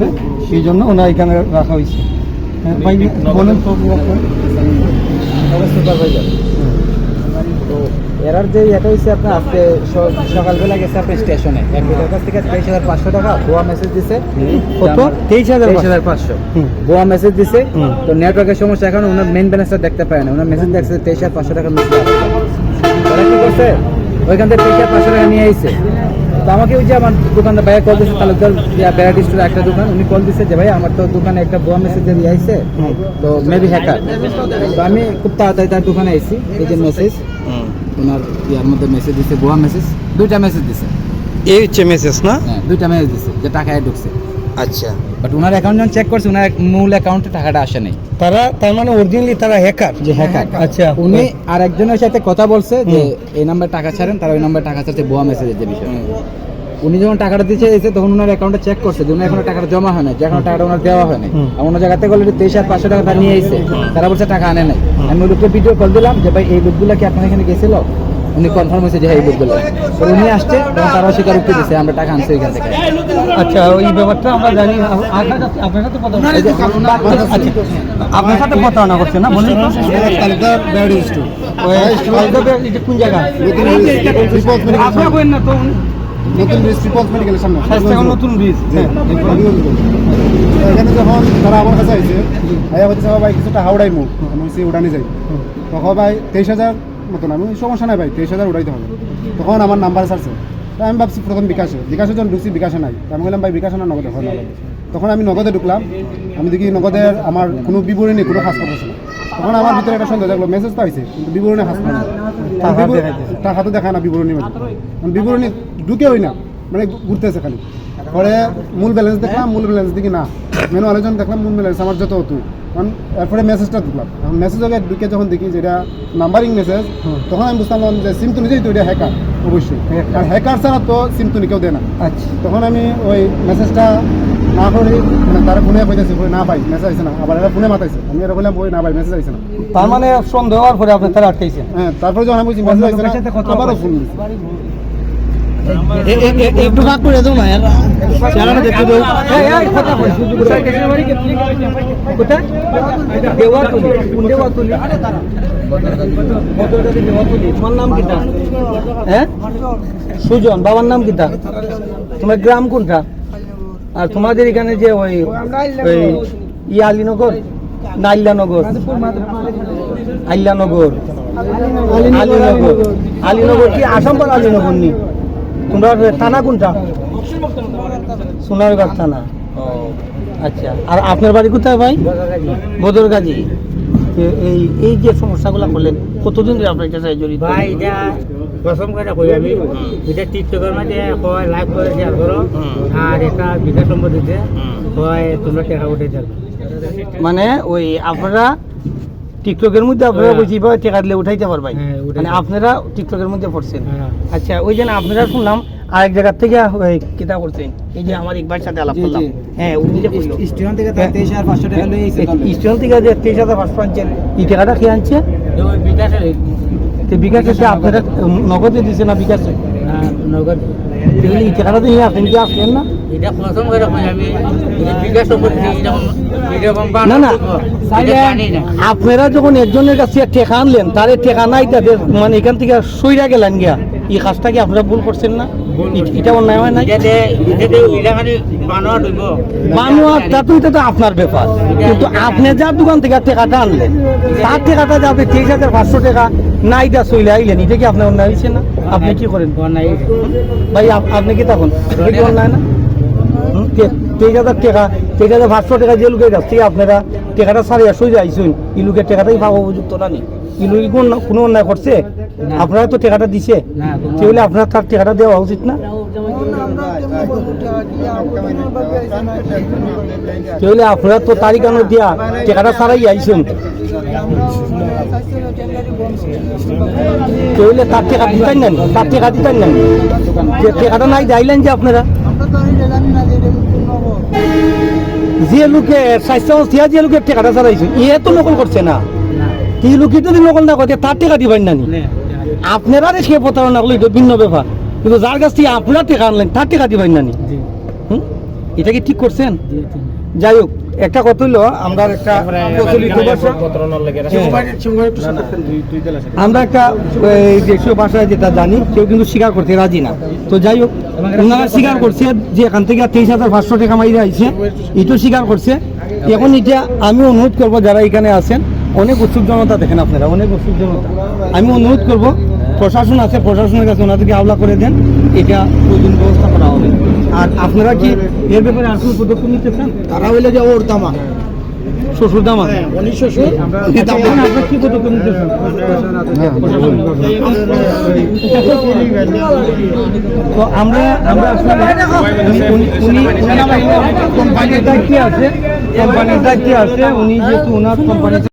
হবে সেই জন্য ওনার এখানে রাখা হয়েছে। হ্যাঁ, ভাই বলেন। তো সুপারভাইজার তো এরার যে এটা হয়েছে আপনার আজকে সকালবেলা গেছে আপনার স্টেশনে। এক কাছ থেকে তেইশ হাজার পাঁচশো টাকা ভুয়া মেসেজ দিছে। কত? তেইশ হাজার তেইশ হাজার পাঁচশো। ভুয়া মেসেজ দিছে। তো নেটওয়ার্কের সমস্যা এখন ওনার মেন ব্যালেন্সটা দেখতে পায় না। ওনার মেসেজ দেখছে তেইশ হাজার পাঁচশো টাকা মিস ওরা কি করছে? ওইখান থেকে তেইশ হাজার পাঁচশো টাকা নিয়ে আইছে। তো আমাকে ওই যে আমার দোকানদার ভাইয়া কল দিচ্ছে তালুকদার ভ্যারাইটি স্টোর একটা দোকান উনি কল দিচ্ছে যে ভাই আমার তো দোকানে একটা বোয়া মেসেজ দিয়ে আইছে তো মেবি হ্যাকার তো আমি খুব তাড়াতাড়ি তার দোকানে আইছি এই যে মেসেজ ওনার ইয়ার মধ্যে মেসেজ দিছে ভুয়া মেসেজ দুইটা মেসেজ দিছে। এই হচ্ছে মেসেজ না? হ্যাঁ দুইটা মেসেজ দিছে যে টাকা ঢুকছে। আচ্ছা। বাট ওনার অ্যাকাউন্ট যখন চেক করছে ওনার মূল অ্যাকাউন্টে টাকাটা আসে নাই। তারা তার মানে অরিজিনালি তারা হ্যাকার যে হ্যাকার আচ্ছা। উনি আর একজনের সাথে কথা বলছে যে এই নাম্বার টাকা ছাড়েন তারা ওই নাম্বার টাকা ছাড়ছে ভুয়া মেসেজের যে বিষয় উনি যখন টাকাটা দিতে এসে তখন ওনার অ্যাকাউন্টে চেক করছে যে উনি এখনও টাকাটা জমা হয় না যে এখনও টাকাটা ওনার দেওয়া হয় না আর অন্য জায়গাতে গেলে তেইশ হাজার পাঁচশো টাকা নিয়ে এসে তারা বলছে টাকা আনে নাই। আমি ওই লোককে ভিডিও কল দিলাম যে ভাই এই লোকগুলো কি আপনার এখানে গেছিল? উনি কনফার্ম হয়েছে যে হ্যাঁ এই লোকগুলো তো উনি আসছে তখন তারাও স্বীকারোক্তি দিচ্ছে আমরা টাকা আনছি এখান থেকে। আচ্ছা ওই ব্যাপারটা আমরা জানি। আপনার সাথে আপনার প্রতারণা করছে না বলেন তো? তালুকদার ব্যাড স্টোর ওই কালকে এটা কোন জায়গা আপনার বলেন না তো নতুন ব্রিজ ট্রিপল মেডিকেলের সামনে এখন নতুন ব্রিজ। হ্যাঁ। এখানে যখন তারা আমার কাছে আইছে আয়া বলছে ভাই কিছুটা হাওড়াই মুখ। আমি উড়ানি যাই। তখন ভাই তেইশ হাজার মতন আমি সমস্যা নাই ভাই তেইশ হাজার উড়াইতে হবে। তখন আমার নাম্বার তা আমি ভাবছি প্রথম বিকাশে। বিকাশে যখন ঢুকছি বিকাশে নাই। আমি বললাম ভাই বিকাশে না নগদে হয় নগদে তখন আমি নগদে ঢুকলাম। আমি দেখি নগদের আমার কোনো বিবরণী কোনো হাস করতেছে না। তখন আমার ভিতরে একটা সন্দেহ দেখল মেসেজ তো আইছে কিন্তু বিবরণী হাস করে না টাকা। তো দেখায় না বিবরণী মধ্যে কারণ বিবরণী ঢুকে হই না মানে ঘুরতেছে খালি। পরে মূল ব্যালেন্স দেখলাম মূল ব্যালেন্স দেখি না। মেনু আলোচনা দেখলাম মূল ব্যালেন্স আমার যত হতো। কারণ এরপরে মেসেজটা ঢুকলাম মেসেজ আগে ঢুকে যখন দেখি যেটা নাম্বারিং মেসেজ তখন আমি বুঝতাম যে সিম তো নিজেই তো এটা হ্যাকার অবশ্যই। আর হ্যাকার ছাড়া তো সিম তো কেউ দেয় না। আচ্ছা। তখন আমি ওই মেসেজটা না করে মানে তারা ফোনে কইতেছি না ভাই মেসেজ আইছে না। আবার এরা ফোনে মাতাইছে। আমি এরা বললাম ওই না ভাই মেসেজ আইছে না। তার মানে সন্দেহ হওয়ার পরে আপনি তারা আটকাইছেন। হ্যাঁ তারপরে যখন আমি বলছি মেসেজ আইছে না আবারও ফোন একটু ভাগ করে দাও না চেহারাটা দেখতে দাও। তোমার নাম কিটা হ্যাঁ সুজন বাবার নাম কিটা তোমার গ্রাম কোনটা আর তোমাদের এখানে যে ওই ওই ইয়ে আলীনগর না আল্লানগর আল্লানগর আলীনগর আলীনগর কি আসাম পার আলীনগর নি? তোমরা থানা কোনটা? সোনারগাঁ থানা। ও। আচ্ছা আর আপনার বাড়ি কোথায় ভাই? বদরগাজী। এই এই যে সমস্যাগুলো করলেন কতদিন ধরে আপনার কাছে জড়িত? ভাই এটা প্রথম কথা কই আমি এটা টিকটকের মাঝে হয় লাইভ করে শেয়ার করো আর এটা বিকাশ নম্বর দিতে হয় তোমরা টাকা উঠে যাবে মানে ওই আপনারা টিকটকের মধ্যে আপনারা হ্যাঁ। বুঝি পাবে টাকা দিলে উঠাইতে পারবেন হ্যাঁ, মানে আপনারা টিকটকের মধ্যে পড়ছেন। হ্যাঁ। আচ্ছা ওই যে আপনারা শুনলাম আরেক জায়গার থেকে কিতা করছেন এই যে আমার একবার সাথে আলাপ করলাম। হ্যাঁ উনি যে স্টেশন থেকে তারা তেইশ হাজার পাঁচশো টাকা স্টেশন থেকে যে তেইশ হাজার পাঁচশো আনছেন এই টাকাটা খেয়ে আনছে? বিকাশে বিকাশ আপনারা নগদে দিছে না বিকাশে? এই আপনি কি আসলেন না? না না আপনারা যখন একজনের কাছে ঠেকা আনলেন তারে ঠেকা নাই তাদের মানে এখান থেকে সইরা গেলেন গিয়া। এই কাজটা কি আপনারা ভুল করছেন না? এটা অন্যায় হয় না তা আপনার ব্যাপার কিন্তু আপনি যার দোকান থেকে টাকাটা আনলেন তার টাকাটা যে আপনি তেইশ হাজার পাঁচশো টাকা নাই চলে আইলেন এটা কি আপনার অন্যায় হয়েছে না? আপনি কি করেন? ভাই আপ- আপনি কি তখন? এটা কি অন্যায় না? তেইশ হাজার টাকা তেইশ হাজার পাঁচশো টাকা যে লোকের কাছ থেকে আপনারা টাকাটা সারি আসো যাইছেন এই লোকের টাকাটাই পাবো উপযুক্ত না নি? এই কোনো- অন্যায় করছে? আপনারা তো টাকাটা দিছে। তাহলে আপনার তার টাকাটা দেওয়া উচিত না। তাহলে আপনারা তো তারিখ আনো দিয়া টাকাটা সারাই আইছেন। তাহলে তার টাকা দিতেন না। তার টাকা দিতেন না। যে টাকাটা নাই যাইলেন যে আপনারা। যে লোকে স্বাস্থ্য অবস্থা যে লোকের টাকাটা চালাইছে এ তো নকল করছে না। এই লোকে যদি নকল না করতে তার টাকা দিবেন না আপনারা সে প্রতারণা করলে এটা ভিন্ন ব্যাপার। কিন্তু যার কাছ থেকে আপনারা টাকা আনলেন তার টাকা দিবেন না? এটা কি ঠিক করছেন? যাই হোক একটা কথা হলো আমরা একটা প্রচলিত ভাষা। আমরা একটা এই, দেশীয় ভাষায় যেটা জানি কেউ কিন্তু স্বীকার করতে রাজি না। তো যাই হোক ওনারা স্বীকার করছে যে এখান থেকে তেইশ হাজার পাঁচশো টাকা মাইরে আইছে। এটাও স্বীকার করছে। এখন এটা আমি অনুরোধ করব যারা এখানে আছেন অনেক উৎসুক জনতা দেখেন আপনারা অনেক উৎসুক জনতা আমি অনুরোধ করব প্রশাসন আছে প্রশাসনের কাছে ওনাদেরকে আওলা করে দেন এটা প্রয়োজন ব্যবস্থা করা হবে আর আপনারা কি এর ব্যাপারে আর কোনো পদক্ষেপ নিতে চান তারা হইলে যে ওর দামা শ্বশুর দামা উনি শ্বশুর আপনার কি পদক্ষেপ নিতে চান তো আমরা আমরা আসলে উনি উনি- উনি উনি কোম্পানির দায়িত্বে আছে কোম্পানির দায়িত্বে আছে উনি যেহেতু ওনার কোম্পানি